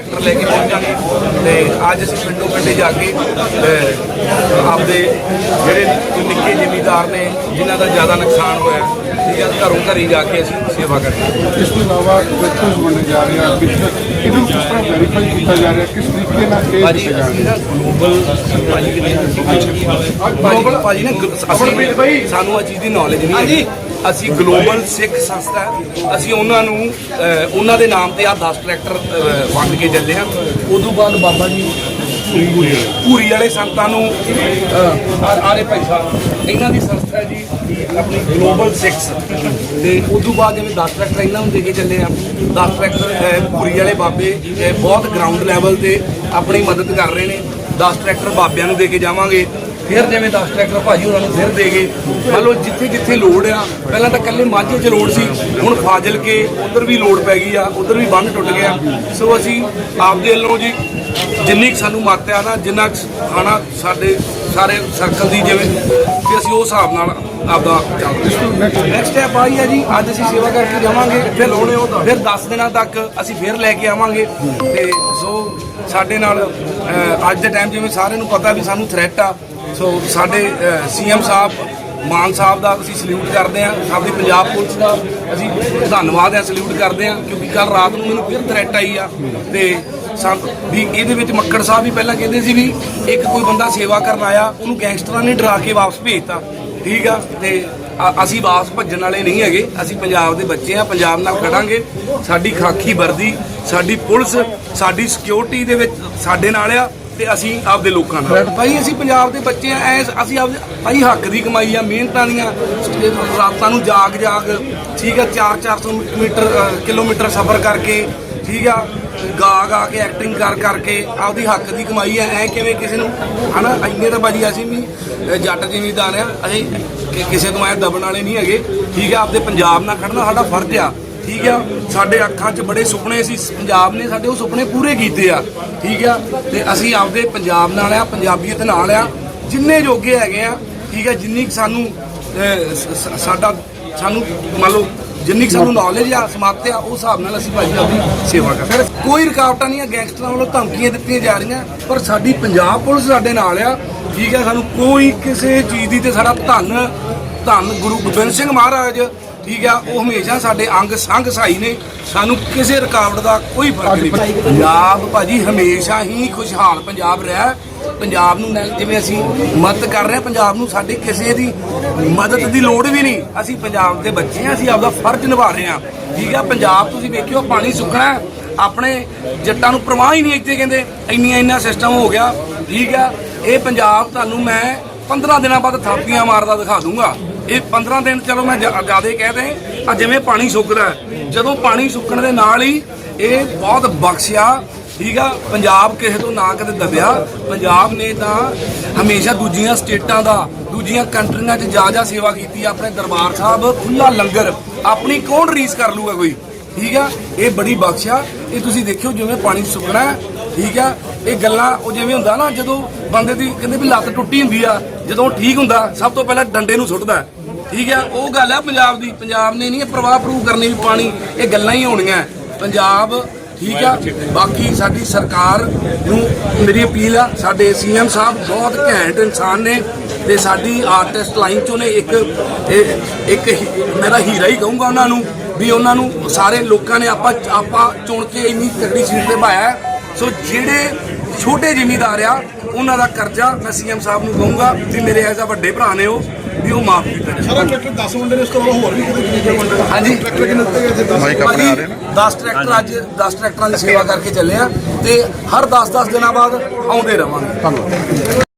Tractor ਲੈ ਕੇ ਪਹੁੰਚਾਂਗੇ ਤੇ ਅੱਜ ਅਸੀਂ ਪਿੰਡੋਂ ਪਿੰਡੇ ਜਾ ਕੇ ਆਪਦੇ ਜਿਹੜੇ ਨਿੱਕੇ ਜ਼ਿਮੀਦਾਰ ਨੇ ਜਿਨ੍ਹਾਂ ਦਾ ਜ਼ਿਆਦਾ ਨੁਕਸਾਨ ਹੋਇਆ ਠੀਕ ਹੈ ਘਰੋਂ ਘਰੀ ਜਾ ਕੇ ਅਸੀਂ ਸੇਵਾ ਕਰਾਂਗੇ ਇਸ ਤੋਂ ਇਲਾਵਾ ਕੁਐਸਚਨਸ ਵੰਡੇ ਜਾ ਰਹੇ ਆ ਕਿਸ ਇਹਨੂੰ ਕਿਸ ਤਰ੍ਹਾਂ ਵੈਰੀਫਾਈ ਕੀਤਾ ਜਾ ਰਿਹਾ ਕਿਸ ਤਰੀਕੇ ਨਾਲ ਇਹ ਭਾਜੀ ਕੀਤਾ ਜਾ ਰਿਹਾ ਗਲੋਬਲ ਭਾਜੀ ਕਿਨੇ ਭਾਜੀ ਭਾਜੀ ਨਾ ਅਸੀਂ ਸਾਨੂੰ ਆ ਚੀਜ਼ ਦੀ ਨੌਲੇਜ ਨਹੀਂ ਹਾਂਜੀ। ਅਸੀਂ ਗਲੋਬਲ ਸਿੱਖ ਸੰਸਥਾ ਹੈ। ਅਸੀਂ ਉਹਨਾਂ ਨੂੰ ਉਹਨਾਂ ਦੇ ਨਾਮ ਤੇ ਆ 10 ਟਰੈਕਟਰ ਵੰਡ ਕੇ ਚੱਲੇ ਆ। ਉਦੋਂ ਬਾਅਦ ਬਾਬਾ ਜੀ ਪੂਰੀ ਵਾਲੇ ਸੰਤਾਂ ਨੂੰ ਅਹ, ਭਾਈ ਸਾਹਿਬ ਇਹਨਾਂ ਦੀ ਸੰਸਥਾ ਜੀ ਆਪਣੀ ਗਲੋਬਲ ਸਿੱਖਸ ਤੇ ਤੋਂ ਬਾਅਦ ਜਿਵੇਂ 10 ਟਰੈਕਟਰ ਇਹਨਾਂ ਨੂੰ ਦੇ ਕੇ ਚੱਲੇ ਆ। 10 ਟਰੈਕਟਰ ਅਹ, ਪੂਰੀ ਵਾਲੇ ਬਾਬੇ ਬਹੁਤ ਗਰਾਊਂਡ ਲੈਵਲ ਤੇ ਆਪਣੀ ਮਦਦ ਕਰ ਰਹੇ ਨੇ। 10 ਟਰੈਕਟਰ ਬਾਬਿਆਂ ਨੂੰ ਦੇ ਕੇ ਜਾਵਾਂਗੇ। ਫਿਰ ਜਿਵੇਂ 10 ਟਰੈਕਟਰ ਭਾਜੀ ਉਹਨਾਂ ਨੂੰ ਫਿਰ ਦੇ ਗਏ। ਮੰਨ ਲਓ ਜਿੱਥੇ ਜਿੱਥੇ ਲੋੜ ਆ ਪਹਿਲਾਂ ਤਾਂ ਇਕੱਲੇ ਮਾਝੇ 'ਚ ਲੋੜ ਸੀ ਹੁਣ ਫਾਜ਼ਿਲ ਕੇ ਉਧਰ ਵੀ ਲੋੜ ਪੈ ਗਈ ਆ ਉਧਰ ਵੀ ਬੰਨ ਟੁੱਟ ਗਿਆ। ਸੋ ਅਸੀਂ ਆਪਦੇ ਵੱਲੋਂ ਜੀ ਜਿੰਨੀ ਕੁ ਸਾਨੂੰ ਮੱਤ ਆ ਨਾ ਜਿੰਨਾ ਕੁ ਖਾਣਾ ਸਾਡੇ ਸਾਰੇ ਸਰਕਲ ਦੀ ਜਿਵੇਂ ਤੇ ਅਸੀਂ ਉਸ ਹਿਸਾਬ ਨਾਲ ਆਪਦਾ ਨੈਕਸਟ ਸਟੈਪ ਆਈ ਆ ਜੀ ਅੱਜ ਅਸੀਂ ਸੇਵਾ ਕਰਕੇ ਜਾਵਾਂਗੇ ਫਿਰ ਲਾਉਣੇ ਫਿਰ 10 ਦਿਨਾਂ ਤੱਕ ਅਸੀਂ ਫਿਰ ਲੈ ਕੇ ਆਵਾਂਗੇ। ਤੇ ਸੋ ਸਾਡੇ ਨਾਲ ਅੱਜ ਦੇ ਟਾਈਮ ਜਿਵੇਂ ਸਾਰਿਆਂ ਨੂੰ ਪਤਾ ਵੀ ਸਾਨੂੰ ਥ੍ਰੈਟ ਆ ਸੋ ਸਾਡੇ ਸੀਐਮ ਸਾਹਿਬ, ਮਾਨ ਸਾਹਿਬ ਦਾ ਅਸੀਂ ਸਲੂਟ ਕਰਦੇ ਹਾਂ ਆਪਣੀ ਪੰਜਾਬ ਪੁਲਿਸ ਦਾ ਅਸੀਂ ਧੰਨਵਾਦ ਹੈ ਸਲੂਟ ਕਰਦੇ ਹਾਂ, ਕਿਉਂਕਿ ਕੱਲ ਰਾਤ ਨੂੰ ਮੈਨੂੰ ਫਿਰ ਥ੍ਰੈਟ ਆਈ ਆ। ਤੇ ਸਾਨੂੰ ਵੀ ਇਹਦੇ ਵਿੱਚ ਮੱਕੜ ਸਾਹਿਬ ਵੀ ਪਹਿਲਾਂ ਕਹਿੰਦੇ ਸੀ ਵੀ ਇੱਕ ਕੋਈ ਬੰਦਾ ਸੇਵਾ ਕਰਨ ਆਇਆ, ਉਹਨੂੰ ਗੈਂਗਸਟਰਾਂ ਨੇ ਡਰਾ ਕੇ ਵਾਪਸ ਭੇਜਤਾ। ਠੀਕ ਆ? ਤੇ ਅ- ਅਸੀਂ ਵਾਪਸ ਭੱਜਣ ਵਾਲੇ ਨਹੀਂ ਹੈਗੇ, ਅਸੀਂ ਪੰਜਾਬ ਦੇ ਬੱਚੇ ਆ ਪੰਜਾਬ ਨਾਲ ਖੜਾਂਗੇ। ਸਾਡੀ ਖਾਕੀ ਵਰਦੀ, ਸਾਡੀ ਪੁਲਿਸ, ਸਾਡੀ ਸਿਕਿਉਰਿਟੀ ਦੇ ਵਿੱਚ ਸਾਡੇ ਨਾਲ ਆ। ਤੇ ਅਸੀਂ ਆਪਦੇ ਲੋਕਾਂ ਨਾਲ। ਭਾਈ ਅਸੀਂ ਪੰਜਾਬ ਦੇ ਬੱਚੇ ਆ ਐ ਅਸੀਂ ਆਪਦੇ ਭਾਈ ਹੱਕ ਦੀ ਕਮਾਈ ਆ ਮਿਹਨਤਾਂ ਦੀਆਂ। ਰਾਤਾਂ ਨੂੰ ਜਾਗ ਜਾਗ ਠੀਕ ਆ 4-400 ਮੀਟਰ ਕਿਲੋਮੀਟਰ ਸਫ਼ਰ ਕਰਕੇ ਠੀਕ ਆ ਗਾ ਗਾ ਕੇ ਐਕਟਿੰਗ ਕਰ ਕਰਕੇ ਆਪਦੀ ਹੱਕ ਦੀ ਕਮਾਈ ਆ ਐ ਕਿਵੇਂ ਕਿਸੇ ਨੂੰ ਹਨਾ ਇੰਨੇ ਤਾਂ ਭਾਜੀ ਅਸੀਂ ਵੀ ਅ, ਜੱਟ ਜ਼ਿਮੀਦਾਰ ਆ ਅਸੀਂ ਕਿਸੇ ਤੋਂ ਐ ਦਬਣ ਵਾਲੇ ਨਹੀਂ ਹੈਗੇ। ਠੀਕ ਆ ਆਪਦੇ ਪੰਜਾਬ ਨਾਲ ਖੜਨਾ ਸਾਡਾ ਫਰਜ਼ ਆ। ਠੀਕ ਆ? ਸਾਡੇ ਅੱਖਾਂ 'ਚ ਬੜੇ ਸੁਪਨੇ ਸੀ, ਪੰਜਾਬ ਨੇ ਸਾਡੇ ਉਹ ਸੁਪਨੇ ਪੂਰੇ ਕੀਤੇ ਆ, ਠੀਕ ਆ? ਤੇ ਅਸੀਂ ਆਪਦੇ ਪੰਜਾਬ ਨਾਲ ਆ, ਪੰਜਾਬੀਅਤ ਨਾਲ ਆ, ਜਿੰਨੇ ਜੋਗੇ ਹੈਗੇ ਆ, ਠੀਕ ਆ? ਜਿੰਨੀ ਕੁ ਸਾਨੂੰ ਸਾਡਾ, ਸਾਨੂੰ ਮੰਨ ਲਓ, ਜਿੰਨੀ ਕੁ ਸਾਨੂੰ ਨੌਲੇਜ ਆ ਸਮੱਤ ਆ ਉਸ ਹਿਸਾਬ ਨਾਲ ਅਸੀਂ ਭਾਈ ਆਪਦੀ ਸੇਵਾ ਕਰਦੇ ਕੋਈ ਰੁਕਾਵਟਾਂ ਨਹੀਂ ਆ, ਗੈਂਗਸਟਰਾਂ ਵੱਲੋਂ ਧਮਕੀਆਂ ਦਿੱਤੀਆਂ ਜਾ ਰਹੀਆਂ, ਪਰ ਸਾਡੀ ਪੰਜਾਬ ਪੁਲਿਸ ਸਾਡੇ ਨਾਲ ਆ, ਠੀਕ ਆ? ਸਾਨੂੰ ਕੋਈ ਕਿਸੇ ਚੀਜ਼ ਦੀ ਤੇ ਸਾਡਾ ਧੰਨ ਧੰਨ ਗੁਰੂ ਗੋਬਿੰਦ ਸਿੰਘ ਮਹਾਰਾਜ ਠੀਕ ਆ, ਉਹ ਹਮੇਸ਼ਾ ਸਾਡੇ ਅੰਗ ਸੰਗ ਸਹਾਈ ਨੇ। ਸਾਨੂੰ ਕਿਸੇ ਰੁਕਾਵਟ ਦਾ ਕੋਈ ਫ਼ਰਕ ਨਹੀਂ ਪੰਜਾਬ ਭਾਜੀ ਹਮੇਸ਼ਾ ਹੀ ਖੁਸ਼ਹਾਲ ਪੰਜਾਬ ਰਿਹਾ। ਪੰਜਾਬ ਨੂੰ ਜਿਵੇਂ ਅਸੀਂ ਮਦਦ ਕਰ ਰਹੇ ਹਾਂ, ਪੰਜਾਬ ਨੂੰ ਸਾਡੇ ਕਿਸੇ ਦੀ ਮਦਦ ਦੀ ਲੋੜ ਵੀ ਨਹੀਂ। ਅਸੀਂ ਪੰਜਾਬ ਦੇ ਬੱਚੇ ਹਾਂ, ਅਸੀਂ ਆਪਦਾ ਫਰਜ਼ ਨਿਭਾ ਰਹੇ ਹਾਂ। ਠੀਕ ਆ, ਪੰਜਾਬ ਤੁਸੀਂ ਵੇਖਿਓ, ਪਾਣੀ ਸੁੱਕਣਾ ਆਪਣੇ ਜੱਟਾਂ ਨੂੰ ਪ੍ਰਵਾਹ ਹੀ ਨਹੀਂ ਇੱਥੇ ਕਹਿੰਦੇ, ਇੰਨੀਆਂ ਇੰਨਾ ਸਿਸਟਮ ਹੋ ਗਿਆ। ਠੀਕ ਆ, ਇਹ ਪੰਜਾਬ ਤੁਹਾਨੂੰ ਮੈਂ 15 ਦਿਨਾਂ ਬਾਅਦ ਥਾਪੀਆਂ ਮਾਰਦਾ ਦਿਖਾ ਦੂੰਗਾ। ਇਹ 15 ਦਿਨ ਚਲੋ ਮੈਂ ਜ਼ਿਆਦਾ ਕਹਿ ਦੇ ਆ ਜਿਵੇਂ ਪਾਣੀ ਸੁੱਕਦਾ ਜਦੋਂ ਪਾਣੀ ਸੁੱਕਣ ਦੇ ਨਾਲ ਹੀ ਇਹ ਬਹੁਤ ਬਖਸ਼ਿਆ, ਠੀਕ ਆ, ਪੰਜਾਬ ਕਿਸੇ ਤੋਂ ਨਾ ਕਦੇ ਦਬਿਆ। ਪੰਜਾਬ ਨੇ ਤਾਂ ਹਮੇਸ਼ਾ ਦੂਜੀਆਂ ਸਟੇਟਾਂ ਦਾ, ਦੂਜੀਆਂ ਕੰਟਰੀਆਂ 'ਚ ਜਾ ਜਾ ਸੇਵਾ ਕੀਤੀ ਆਪਣੇ ਦਰਬਾਰ ਸਾਹਿਬ ਖੁੱਲਾ ਲੰਗਰ, ਆਪਣੀ ਕੌਣ ਰੀਸ ਕਰ ਲੂਗਾ ਕੋਈ? ਠੀਕ ਆ, ਇਹ ਬੜੀ ਬਖਸ਼ਿਆ। ਇਹ ਤੁਸੀਂ ਦੇਖਿਓ ਜਿਵੇਂ ਪਾਣੀ ਸੁੱਕਣਾ ਠੀਕ ਆ, ਇਹ ਗੱਲਾਂ ਉਹ ਜਿਵੇਂ ਹੁੰਦਾ ਨਾ, ਜਦੋਂ ਬੰਦੇ ਦੀ ਕਹਿੰਦੇ ਵੀ ਲੱਤ ਟੁੱਟੀ ਹੁੰਦੀ ਆ, ਜਦੋਂ ਠੀਕ ਹੁੰਦਾ, ਸਭ ਤੋਂ ਪਹਿਲਾਂ ਡੰਡੇ ਨੂੰ ਸੁੱਟਦਾ ਠੀਕ ਹੈ ਉਹ ਗੱਲ ਆ ਪੰਜਾਬ ਦੀ। ਪੰਜਾਬ ਨੇ ਨਹੀਂ ਇਹ ਪ੍ਰਵਾਹ ਪ੍ਰੂਵ ਕਰਨੀ ਵੀ ਪਾਣੀ, ਇਹ ਗੱਲਾਂ ਹੀ ਹੋਣੀਆਂ। ਪੰਜਾਬ, ਠੀਕ ਆ, ਬਾਕੀ ਸਾਡੀ ਸਰਕਾਰ ਨੂੰ ਮੇਰੀ ਅਪੀਲ ਆ, ਸਾਡੇ ਸੀਐਮ ਸਾਹਿਬ ਬਹੁਤ ਘੈਂਟ ਇਨਸਾਨ ਨੇ ਤੇ ਸਾਡੀ ਆਰਟਿਸਟ ਲਾਈਨ ਚੋਂ ਨੇ ਇੱਕ, ਇਹ- ਇੱਕ ਹੀ- ਮੇਰਾ ਹੀਰਾ ਹੀ ਕਹੂੰਗਾ ਉਹਨਾਂ ਨੂੰ ਵੀ ਉਹਨਾਂ ਨੂੰ ਸਾਰੇ ਲੋਕਾਂ ਨੇ ਆਪਾਂ ਆਪਾਂ ਚੁਣ ਕੇ ਇੰਨੀ ਤਕੜੀ ਸੀਟ ਤੇ ਪਾਇਆ ਸੋ ਜਿਹੜੇ ਛੋਟੇ ਜ਼ਿਮੀਦਾਰ ਆ, ਉਹਨਾਂ ਦਾ ਕਰਜ਼ਾ ਮੈਂ ਸੀਐਮ ਸਾਹਿਬ ਨੂੰ ਕਹੂੰਗਾ ਵੀ ਮੇਰੇ ਐਜ਼ ਆ ਵੱਡੇ ਭਰਾ ਨੇ ਉਹ ਵੀ ਉਹ ਮਾਫ ਕੀਤਾ ਜਾਵੇ ਸਾਰਾ ਟਰੈਕਟਰ 10 ਵੰਡੇ ਨੇ ਇਸ ਤੋਂ ਹੋਰ ਵੀ ਕਿਤੇ ਕਿਤੇ ਵੰਡੇ ਹਾਂਜੀ। ਟਰੈਕਟਰ ਕਿੰਨੇ ਸੀ 10 ਮਾਈਕ ਆਪਣੇ ਆ ਰਹੇ ਨੇ। 10 ਟਰੈਕਟਰ ਅੱਜ 10 ਟਰੈਕਟਰਾਂ ਦੀ ਸੇਵਾ ਕਰਕੇ ਚੱਲੇ ਆ ਤੇ ਹਰ 10-10 ਦਿਨਾਂ ਬਾਅਦ ਆਉਂਦੇ ਰਵਾਂਗੇ। ਧੰਨਵਾਦ।